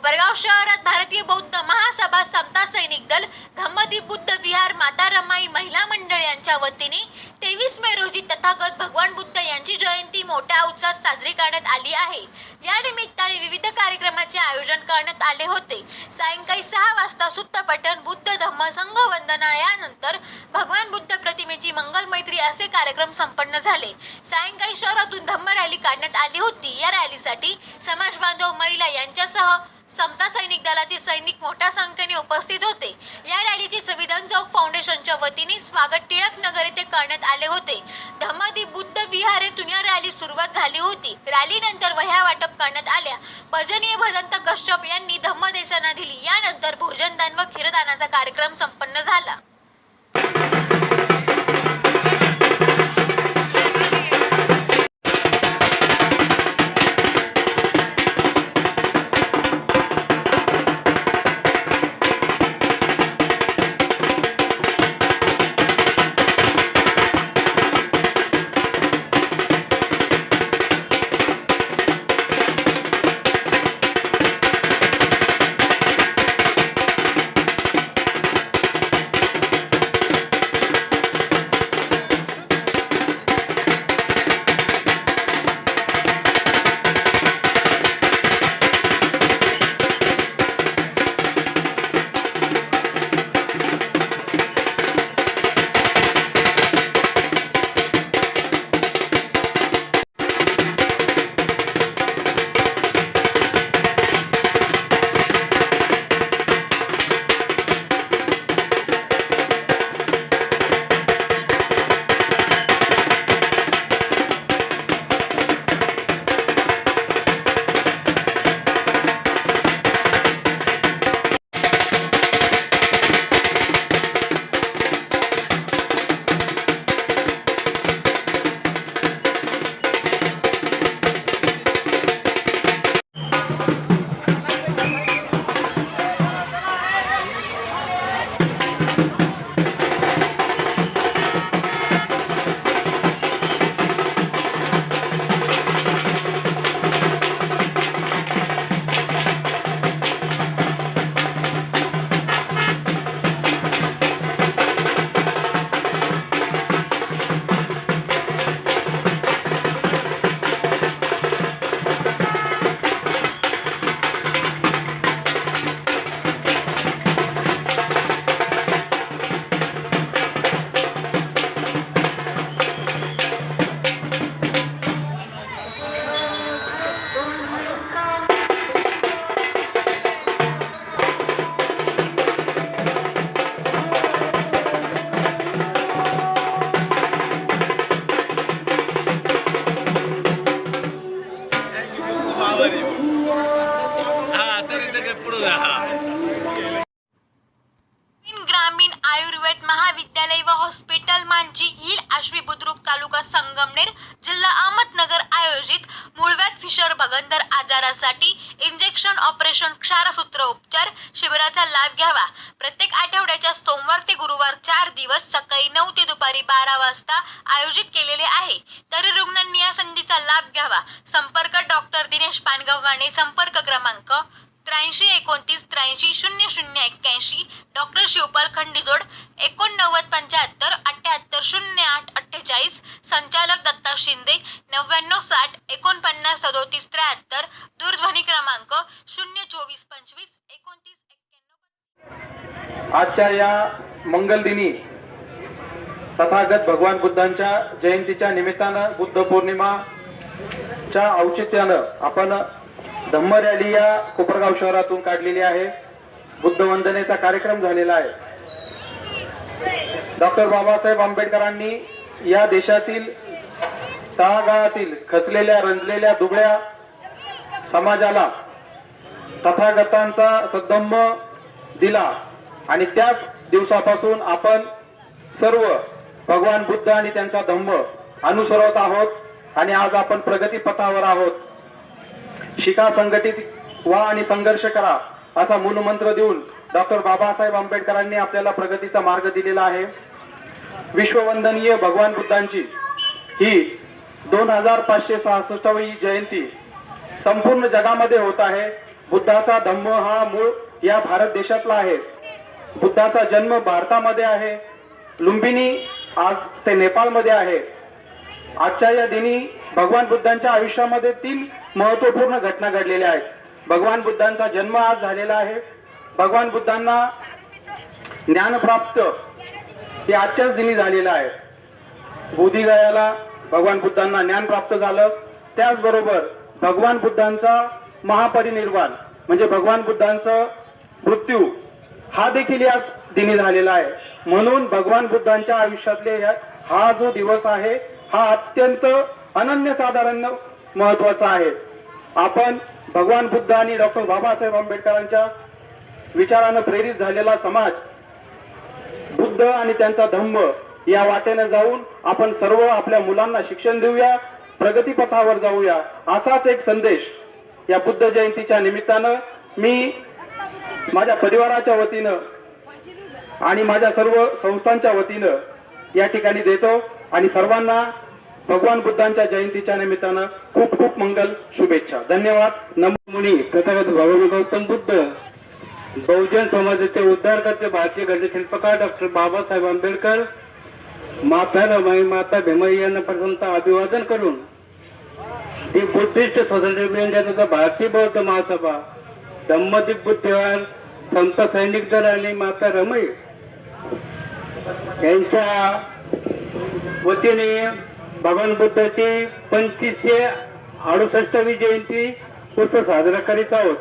कोपरगाव शहरात भारतीय बौद्ध महासभा समता सैनिक दल धम्मदीप बुद्ध विहार माता रमाई महिला मंडळ यांच्या वतीने तेवीस मे रोजी तथागत भगवान बुद्ध यांची जयंती मोठ्या उत्साहात साजरी करण्यात आली आहे. या निमित्ताने विविध कार्यक्रमाचे आयोजन करण्यात आले होते. सायंकाळी सहा वाजता सुत्त पठण बुद्ध धम्म संघ वंदना यानंतर भगवान बुद्ध प्रतिमेची मंगल मैत्री असे कार्यक्रम संपन्न झाले. सायंकाळी शहरातून धम्म रॅली काढण्यात आली होती. या रॅलीसाठी समाज बांधव महिला यांच्यासह समता सैनिक दलाचे सैनिक मोठ्या संख्येने उपस्थित होते. या रॅलीचे संविधान चौक फाउंडेशनच्या वतीने स्वागत टिळक नगर येथे करण्यात आले होते. धम्मदी बुद्ध विहार येथून या रॅली सुरुवात झाली होती. रॅलीनंतर वह्या वाटप करण्यात आल्या. भजनीय भजंत कश्यप यांनी धम्मदेसना दिली यानंतर भोजनदान व खीरदानाचा कार्यक्रम संपन्न झाला. भगंदर इंजेक्शन ऑपरेशन क्षारसूत्र उपचार शिबिराचा लाभ घ्यावा. प्रत्येक आठवड्याच्या सोमवार ते गुरुवार चार दिवस सकाळी नऊ ते दुपारी बारा वाजता आयोजित केलेले आहे. तरी रुग्णांनी या संधीचा लाभ घ्यावा. संपर्क डॉक्टर दिनेश पानगव्हाणे संपर्क क्रमांक त्र्याऐंशी एकोणतीस त्र्याऐंशी शून्य शून्य एक्क्याऐंशी डॉक्टर शिवपाल खंडीजोड एकोणनव्वद पंच्याहत्तर अठ्ठ्याहत्तर शून्य आठ अठ्ठेचाळीस संचालक दत्ता शिंदे नव्याण्णव साठ एकोणपन्नास सदोतीस त्र्याहत्तर दूरध्वनी क्रमांक शून्य चोवीस पंचवीस एकोणतीस एक्क्याण्णव. आजच्या या मंगलदिनी तथागत भगवान बुद्धांच्या जयंतीच्या निमित्तानं बुद्ध पौर्णिमाच्या औचित्यानं आपण धम्म रॅली या कोपरगाव शहरातून काढलेली आहे. बुद्ध वंदनेचा कार्यक्रम झालेला आहे. डॉक्टर बाबासाहेब आंबेडकरांनी या देशातील तळागाळातील खचलेल्या रंजलेल्या दुबळ्या समाजाला तथागतांचा सद्धम्म दिला आणि त्याच दिवसापासून आपण सर्व भगवान बुद्ध आणि त्यांचा धम्म अनुसरत आहोत आणि आज आपण प्रगतीपथावर आहोत. शिका संघटित व्हा आणि संघर्ष करा असा मूलमंत्र देऊन डॉक्टर बाबासाहेब आंबेडकरांनी आपल्याला प्रगतीचा मार्ग दिलेला आहे. विश्ववंदनीय भगवान बुद्धांची ही दोन हजार पाचशे सहासष्टावी जयंती संपूर्ण जगामध्ये होत आहे. बुद्धाचा धम्म हा मूळ या भारत देशातला आहे. बुद्धाचा जन्म भारतामध्ये आहे. लुंबिनी आज ते नेपाळमध्ये आहे. आजच्या या दिनी भगवान बुद्धांच्या आयुष्यामध्ये तीन महत्त्वपूर्ण घटना घडलेल्या आहेत. भगवान बुद्धांचा जन्म आज झालेला आहे. भगवान बुद्धांना ज्ञानप्राप्त हे आजच्याच दिनी झालेलं आहे. बोधिगयाला भगवान बुद्धांना ज्ञान प्राप्त झालं. त्याचबरोबर भगवान बुद्धांचा महापरिनिर्वाण म्हणजे भगवान बुद्धांचं मृत्यू हा देखील याच दिनी झालेला आहे. म्हणून भगवान बुद्धांच्या आयुष्यातले हा जो दिवस आहे हा अत्यंत अनन्यसाधारण महत्त्वाचा आहे. आपण भगवान बुद्ध आणि डॉक्टर बाबासाहेब आंबेडकरांच्या विचारानं प्रेरित झालेला समाज बुद्ध आणि त्यांचा धम्म या वाटेने जाऊन आपण सर्व आपल्या मुलांना शिक्षण देऊया प्रगतीपथावर जाऊया असाच एक संदेश या बुद्ध जयंतीच्या निमित्तानं मी माझ्या परिवाराच्या वतीनं आणि माझ्या सर्व संस्थांच्या वतीनं या ठिकाणी देतो आणि सर्वांना भगवान बुद्धांच्या जयंतीच्या निमित्तानं खूप खूप मंगल शुभेच्छा. धन्यवाद. नमुनी मुनी. तथागत भगवान गौतम बुद्ध. बहुजन समाजाचे उद्धारकर्ते भारतीय गणशिल्पकार डॉक्टर बाबासाहेब आंबेडकर. माता रमाई माता भीमाई यांना प्रथमता अभिवादन करून दी बुद्धिस्ट स्वातंत्र्य भारतीय बौद्ध महासभा धम्मदीप बुद्धिवान संत सैनिक दल आणि माता रमई यांच्या वतीने भगवान बुद्धाची पंचवीसशे अडुसष्टवी जयंती उत्सव साजरा करीत आहोत.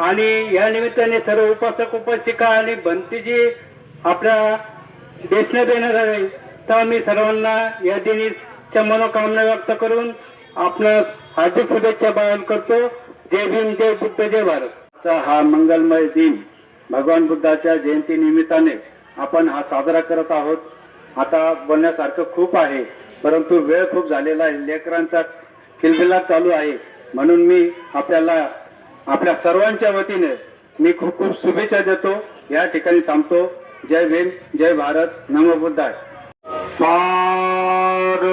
आणि या निमित्ताने सर्व उपासक उपासिका आणि भंतीजी आपल्या देशने देण्यात आले तर मी सर्वांना या दिनीच्या मनोकामना व्यक्त करून आपलं हार्दिक शुभेच्छा पालन करतो. जय भीम जय बुद्ध जय भारत. हा मंगलमय दिन भगवान बुद्धाच्या जयंती निमित्ताने आपण हा साजरा करत आहोत. आता बोलण्यासारखं खूप आहे परंतु वेळ खूप झालेला आहे लेकरांचा किलबिलाट चालू आहे. म्हणून मी आपल्याला आपल्या सर्वांच्या वतीने मी खूप खूप शुभेच्छा देतो. या ठिकाणी थांबतो. जय भीम जय भारत. नमो बुद्धाय. सार.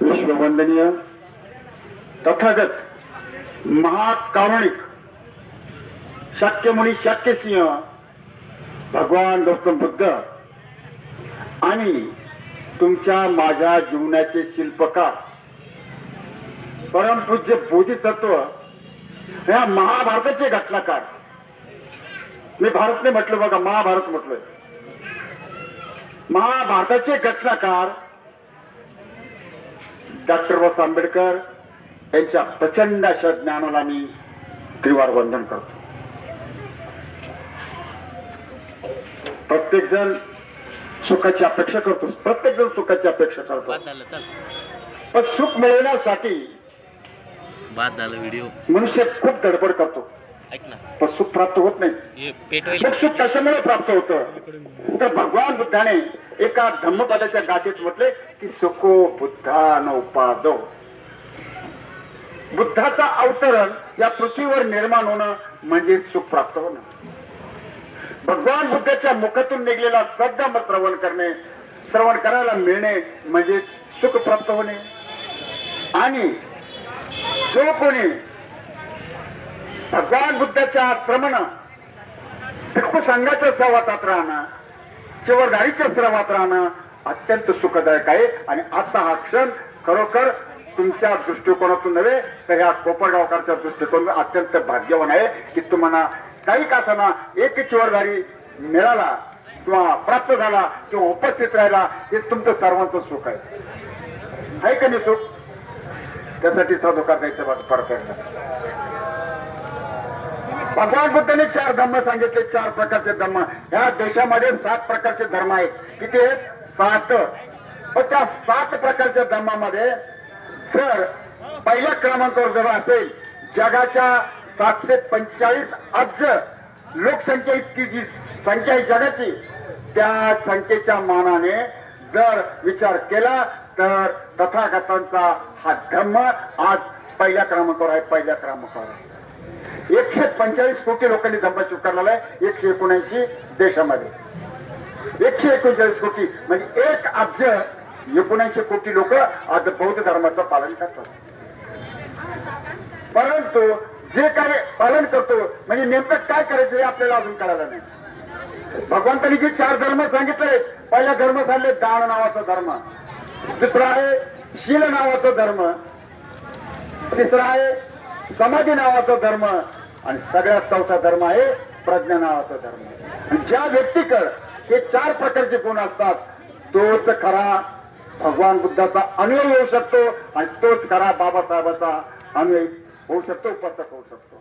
विश्ववंदनीय तथागत महाकारुणिक। शक्य सिंह भगवान गौतम बुद्ध आणि तुमच्या माझ्या जीवनाचे शिल्पकार परमपूज्य बोधितत्व या महाभारताचे घटनाकार. मी भारत नाही म्हटलं बघा महाभारत म्हटलोय. महाभारताचे घटनाकार डॉक्टर बाबासाहेब आंबेडकर यांच्या प्रचंड अशा ज्ञानाला मी त्रिवार वंदन करतो. प्रत्येक जण सुखाची अपेक्षा करतो. प्रत्येक जण सुखाची अपेक्षा करतो. पण सुख मिळवण्यासाठी मनुष्य खूप धडपड करतो. पण सुख प्राप्त होत नाही. सुख कशामुळे प्राप्त होतं? तर भगवान बुद्धाने एका धम्मपदाच्या गाथेत म्हटले की सुखो बुद्धान उपादो बुद्धाचा अवतरण या पृथ्वीवर निर्माण होणं म्हणजे सुख प्राप्त होणं. भगवान बुद्धाच्या मुखातून निघलेला सद्धम श्रवण करणे श्रवण करायला मिळणे म्हणजे सुख प्राप्त होणे. आणि जो कोणी भगवान बुद्धाच्या श्रमण भिक्खू संघाच्या सहवातात राहणं चिवरदारीच्या श्रमात राहणं अत्यंत सुखदायक आहे. आणि आता हा क्षण खरोखर तुमच्या दृष्टिकोनातून नव्हे तर ह्या कोपरगावकरच्या दृष्टिकोन अत्यंत भाग्यवान आहे की तुम्हाला काही कासाना एक चिवरदारी मिळाला किंवा प्राप्त झाला किंवा उपस्थित राहिला हे तुमचं सर्वांचं सुख आहे. आहे का नाही सुख? त्यासाठी साधुकार द्यायचं बाजू परत भगवान बुद्धाने चार धर्म सांगितले चार प्रकारचे धर्म या देशामध्ये सात प्रकारचे धर्म आहेत. किती आहेत? सात. त्या सात प्रकारच्या धर्मामध्ये सर पहिल्या क्रमांकावर जर असेल जगाच्या सातशे पंचेचाळीस अब्ज लोकसंख्या इतकी जी संख्या आहे जगाची त्या संख्येच्या मानाने जर विचार केला तर तथागतांचा हा धर्म आज पहिल्या क्रमांकावर आहे पहिल्या क्रमांकावर आहे. एकशे पंचेचाळीस कोटी लोकांनी धर्म स्वीकारलेला आहे एकशे एकोणऐंशी देशामध्ये. एकशे एकोणचाळीस कोटी म्हणजे एक अब्ज एकोणऐंशी कोटी लोक आज बौद्ध धर्माचं पालन करतात. परंतु जे काय पालन करतो म्हणजे नेमकं काय करायचं हे आपल्याला अजून कळायला नाही. भगवंतांनी जे चार धर्म सांगितले पहिला धर्म सांगले दान नावाचा धर्म. दुसरा आहे शील नावाचा धर्म. तिसरा आहे समाधी नावाचा धर्म. आणि सगळ्यात चौथा धर्म आहे प्रज्ञा नावाचा धर्म. आणि ज्या व्यक्तीकड हे चार प्रकारचे गुण असतात तोच खरा भगवान बुद्धाचा अनुयायी होऊ शकतो आणि तोच खरा बाबासाहेबाचा अनुयायी होऊ शकतो उपस्थित होऊ शकतो.